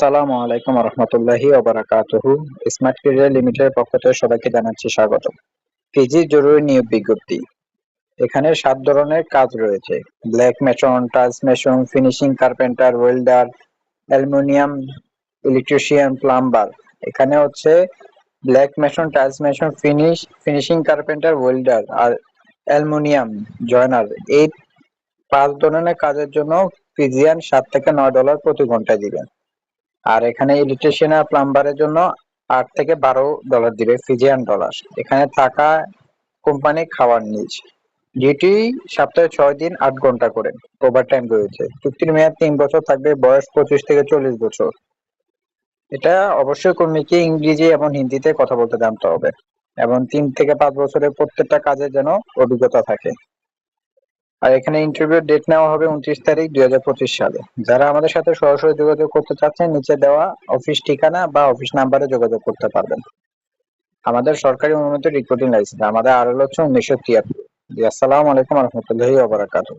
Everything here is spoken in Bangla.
আসসালামু আলাইকুম রহমতুল্লাহি ওবারাকাতুহু। স্মার্ট ক্যারিয়ার লিমিটেডের পক্ষ থেকে সবাইকে জানাচ্ছি স্বাগত। পিজি জরুরি নিয়োগ বিজ্ঞপ্তি। এখানে সাত ধরনের কাজ রয়েছে। Black mason touch mason finishing carpenter welder aluminium electrician plumber এখানে হচ্ছে black mason touch mason finish finishing carpenter welder আর অ্যালুমিনিয়াম জয়নার এই পাঁচ ধরনের কাজের জন্য ফিজিয়ান সাত থেকে নয় ডলার প্রতি ঘন্টায় দিবেন। আর এখানে ইলেকট্রিশিয়ান আর প্লাম্বারের জন্য আট থেকে বারো ডলার দিবে ফিজিয়ান ডলার এখানে থাকা কোম্পানি খাওয়ার নিজ ডিউটি সপ্তাহে ছয় দিন আট ঘণ্টা করে ওভার টাইম রয়েছে। চুক্তির মেয়াদ তিন বছর থাকবে, বয়স পঁচিশ থেকে চল্লিশ বছর। এটা অবশ্যই কর্মীকে ইংরেজি এবং হিন্দিতে কথা বলতে জানতে হবে। এবং তিন থেকে পাঁচ বছরের প্রত্যেকটা কাজে যেন অভিজ্ঞতা থাকে। আর এখানে ইন্টারভিউ ডেট নেওয়া হবে উনত্রিশ তারিখ দুই হাজার পঁচিশ সালে। যারা আমাদের সাথে সরাসরি যোগাযোগ করতে চাচ্ছেন, নিচে দেওয়া অফিস ঠিকানা বা অফিস নাম্বারে যোগাযোগ করতে পারবেন। আমাদের সরকারি অনুমতি রিক্রুটিং লাইসেন্স আমাদের আর হচ্ছে উনিশশো তিয়াত্তর। আসসালামু আলাইকুম রহমতুল্লাহি ওবরাকাতুহ